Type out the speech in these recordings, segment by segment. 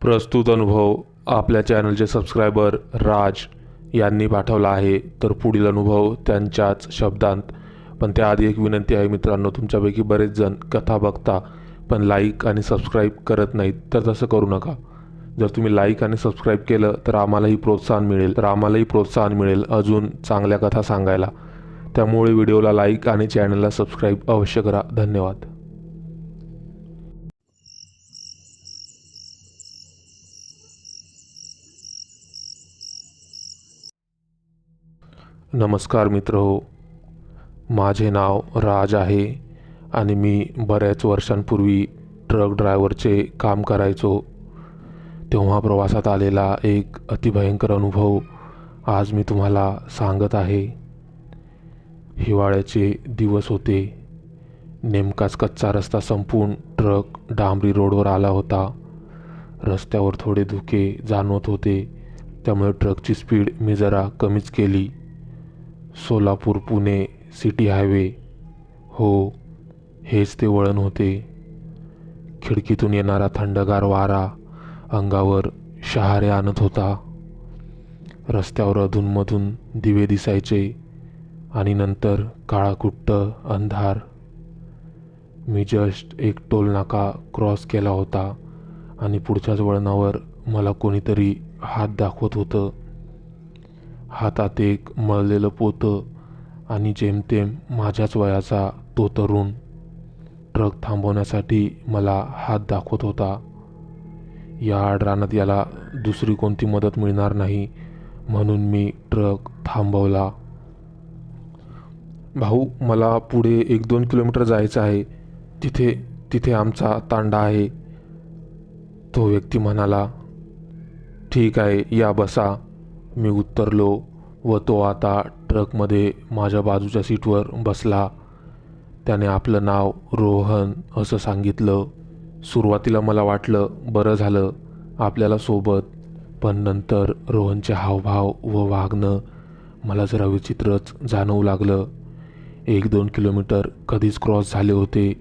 प्रस्तुत अनुभव आपल्या चॅनलचे सबस्क्रायबर राज यांनी पाठवला आहे. तर पुढील अनुभव त्यांच्याच शब्दांत. पण त्याआधी एक विनंती आहे मित्रांनो तुमच्यापैकी बरेच जण कथा बघता पण लाईक आणि सबस्क्राईब करत नाहीत तर तसं करू नका. जर तुम्ही लाईक आणि सबस्क्राईब केलं तर आम्हालाही प्रोत्साहन मिळेल. तर आम्हालाही प्रोत्साहन मिळेल अजून चांगल्या कथा सांगायला. त्यामुळे व्हिडिओला लाईक आणि चॅनलला सबस्क्राईब अवश्य करा. धन्यवाद. नमस्कार मित्र हो. माझे नाव राज आहे आणि मी बऱ्याच वर्षांपूर्वी ट्रक ड्रायव्हरचे काम करायचो. तेव्हा प्रवासात आलेला एक अतिभयंकर अनुभव आज मी तुम्हाला सांगत आहे. हिवाळ्याचे दिवस होते. नेमकाच कच्चा रस्ता संपून ट्रक डांबरी रोडवर आला होता. रस्त्यावर थोडे धुके जाणवत होते. त्यामुळे ट्रकची स्पीड मी जरा कमीच केली. Solapur Pune city highway. हो हेच ते वळण होते. खिडकीतून येणारा थंडगार वारा अंगावर शहारे आणत होता. रस्त्यावर अधूनमधून दिवे दिसायचे आणि नंतर काळाकुट्ट अंधार. मी जस्ट एक टोल नाका क्रॉस केला होता आणि पुढच्याच वळणावर मला कोणीतरी हात दाखवत होतं. हातात एक मळलेलं पोतं आणि जेमतेम माझ्याच वयाचा तो तरुण ट्रक थांबवण्यासाठी मला हात दाखवत होता. या आडरानात याला दुसरी कोणती मदत मिळणार नाही म्हणून मी ट्रक थांबवला. भाऊ मला पुढे एक दोन किलोमीटर जायचं आहे. तिथे तिथे आमचा तांडा आहे. तो व्यक्ती म्हणाला ठीक आहे या बसा. मी उतरलो व तो आता ट्रकमध्ये माझ्या बाजूच्या सीटवर बसला. त्याने आपलं नाव रोहन असं सांगितलं. सुरुवातीला मला वाटलं बरं झालं आपल्याला सोबत पण नंतर रोहनचे हावभाव व वागणं मला जरा विचित्रच जाणवू लागलं. एक दोन किलोमीटर कधीच क्रॉस झाले होते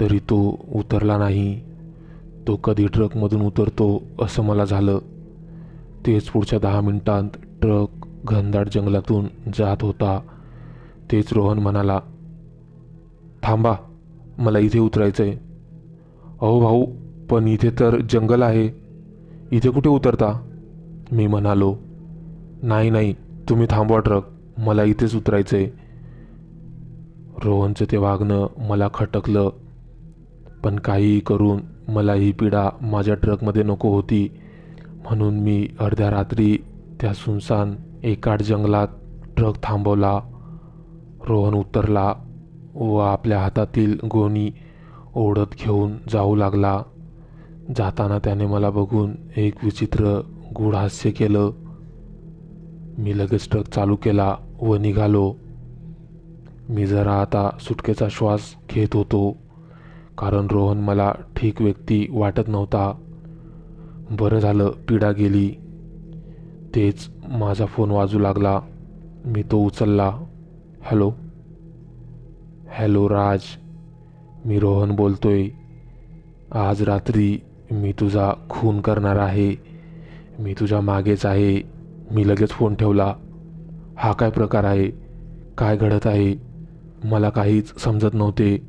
तरी तो उतरला नाही. तो कधी ट्रकमधून उतरतो असं मला झालं. तेच पुढच्या दहा मिनिटांत ट्रक घनदाट जंगलातून जात होता. तेच रोहन म्हणाला थांबा मला इथे उतरायचं आहे अहो भाऊ पण इथे तर जंगल आहे. इथे कुठे उतरता? मी म्हणालो नाही नाही तुम्ही थांबवा ट्रक मला इथेच उतरायचं आहे रोहनचं ते वागणं मला खटकलं पण काहीही करून मला ही पीडा माझ्या ट्रकमध्ये नको होती. म्हणून मी अर्ध्या रात्री त्या सुनसान एकाड जंगलात ट्रक थांबवला. रोहन उतरला व आपल्या हातातील गोणी ओढत घेऊन जाऊ लागला. जाताना त्याने मला बघून एक विचित्र गूढ हास्य केलं. मी लगेच ट्रक चालू केला व निघालो. मी जरा आता सुटकेचा श्वास घेत होतो कारण रोहन मला ठीक व्यक्ती वाटत नव्हता. बरं झालं पीडा गेली. तेच माझा फोन वाजू लागला. मी तो उचलला. हॅलो? हॅलो राज. मी रोहन बोलतोय. आज रात्री मी तुझा खून करणार आहे. मी तुझ्या मागेच आहे. मी लगेच फोन ठेवला. हा काय प्रकार आहे? काय घडत आहे? मला काहीच समजत नव्हते.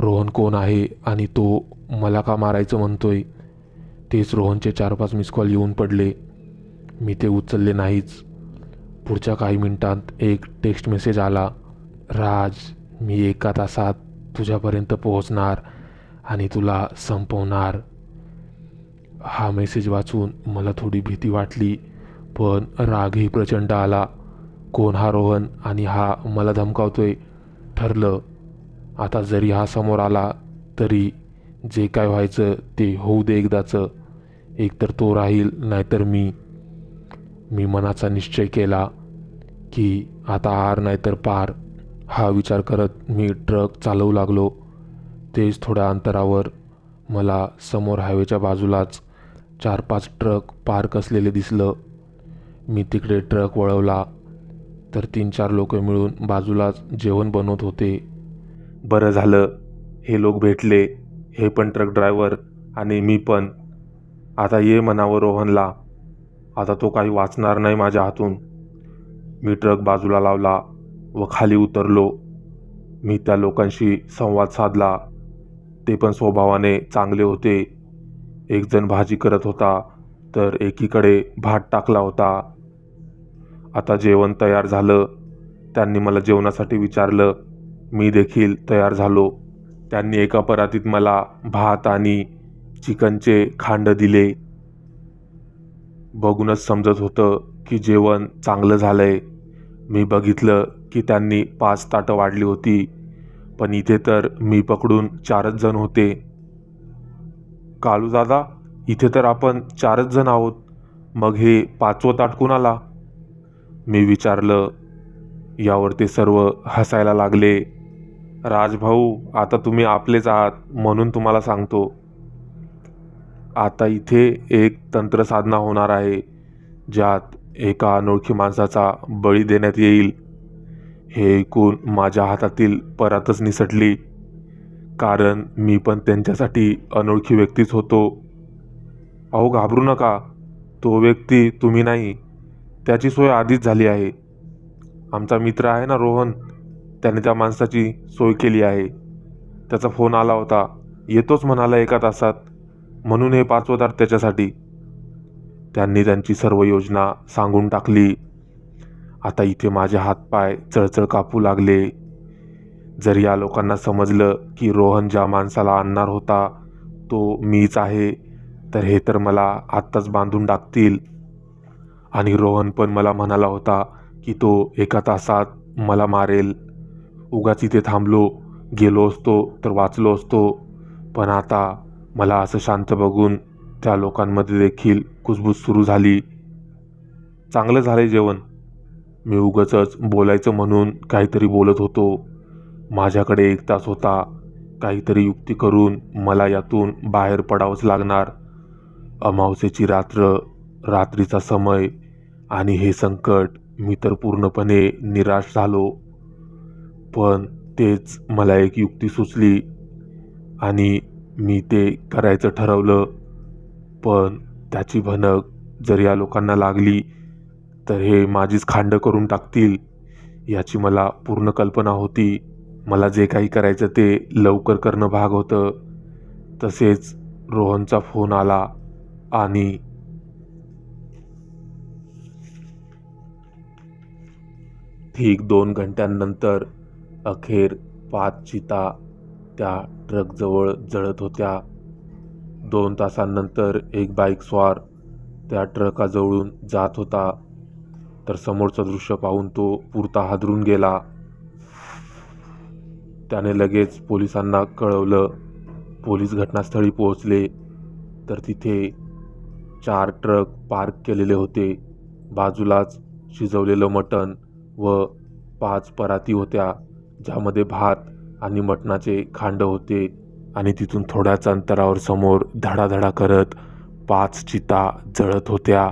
रोहन कोण आहे आणि तो मला का मारायचं म्हणतोय? तेच रोहनचे चार पाच मिस कॉल येऊन पडले. मी ते उचलले नाहीच. पुढच्या काही मिनिटांत एक टेक्स्ट मेसेज आला. राज मी एका तासात तुझ्यापर्यंत पोहोचणार आणि तुला संपवणार. हा मेसेज वाचून मला थोडी भीती वाटली पण रागही प्रचंड आला. कोण हा रोहन आणि हा मला धमकावतोय? ठरलं. आता जरी हा समोर आला तरी जे काय व्हायचं ते होऊ दे एकदाचं. एकतर तो राहील नाहीतर मी. मी मनाचा निश्चय केला की आता हार नाहीतर पार. हा विचार करत मी ट्रक चालवू लागलो. तेच थोड्या अंतरावर मला समोर हायवेच्या बाजूलाच चार पाच ट्रक पार्क असलेले दिसलं. मी तिकडे ट्रक वळवला तर तीन चार लोक मिळून बाजूलाच जेवण बनवत होते. बरं झालं हे लोक भेटले हे पण ट्रक ड्रायव्हर आणि मी पण. आता ये म्हणावं रोहनला आता तो काही वाचणार नाही माझ्या हातून. मी ट्रक बाजूला लावला व खाली उतरलो. मी त्या लोकांशी संवाद साधला. ते पण स्वभावाने चांगले होते. एकजण भाजी करत होता तर एकीकडे भात टाकला होता. आता जेवण तयार झालं. त्यांनी मला जेवणासाठी विचारलं. मी देखील तयार झालो. त्यांनी एका परातीत मला भात आणि चिकनचे खांड दिले. बघूनच समजत होतं की जेवण चांगलं झालंय. मी बघितलं की त्यांनी पाच ताटं वाढली होती पण इथे तर मी पकडून चारच जण होते. कालू दादा इथे तर आपण चारच जण आहोत. मग हे पाचवं ताट कुणाला? मी विचारलं. यावर ते सर्व हसायला लागले. राजभाऊ आता तुम्ही आपलेच आहात म्हणून तुम्हाला सांगतो. आता इथे एक तंत्रसाधना होणार आहे ज्यात एका अनोळखी माणसाचा बळी देण्यात येईल. हे ऐकून माझ्या हातातील परातच निसटली. कारण मी पण त्यांच्यासाठी अनोळखी व्यक्तीच होतो. अहो घाबरू नका. तो व्यक्ती तुम्ही नाही. त्याची सोय आधीच झाली आहे. आमचा मित्र आहे ना रोहन? त्याने त्या माणसाची सोय केली आहे. त्याचा फोन आला होता. येतोच म्हणाला एका तासात. म्हणून हे पाचवदार त्याच्यासाठी. त्यांनी त्यांची सर्व योजना सांगून टाकली. आता इथे माझे हातपाय चळचळ कापू लागले. जर या लोकांना समजलं की रोहन ज्या माणसाला आणणार होता तो मीच आहे तर हे तर मला आत्ताच बांधून टाकतील. आणि रोहन पण मला म्हणाला होता की तो एका तासात मला मारेल. उगाच इथे थांबलो गेलो असतो तर वाचलो असतो. पण आता मला असं शांत बघून त्या लोकांमध्ये देखील कुजबूज सुरू झाली. चांगलं झालं जेवण. मी उगाचच बोलायचं म्हणून काहीतरी बोलत होतो. माझ्याकडे एक तास होता. काहीतरी युक्ती करून मला यातून बाहेर पडावंच लागणार. अमावस्येची रात्र रात्रीचा समय आणि हे संकट मी तर पूर्णपणे निराश झालो. पण तेच मला एक युक्ती सुचली आणि मी ते करायचं ठरवलं. पण त्याची भनक जर या लोकांना लागली तर हे माझीच खांड करून टाकतील. याची मला पूर्ण कल्पना होती. मला जे काही करायचं ते लवकर करणं भाग होतं. तसेच रोहनचा फोन आला आणि ठीक दोन घंट्यांनंतर अखेर पाच चिता त्या ट्रकजवळ जळत होत्या. दोन तासांनंतर एक बाईक स्वार त्या ट्रकाजवळून जात होता. तर समोरचं दृश्य पाहून तो पुरता हादरून गेला. त्याने लगेच पोलिसांना कळवलं. पोलीस घटनास्थळी पोहोचले. तर तिथे चार ट्रक पार्क केलेले होते. बाजूलाच शिजवलेलं मटण व पाच पराती होत्या ज्यामध्ये भात आणि मटणाचे खांड होते आणि तिथून थोड्याच अंतरावर समोर धडाधडा करत पाच चिता जळत होत्या.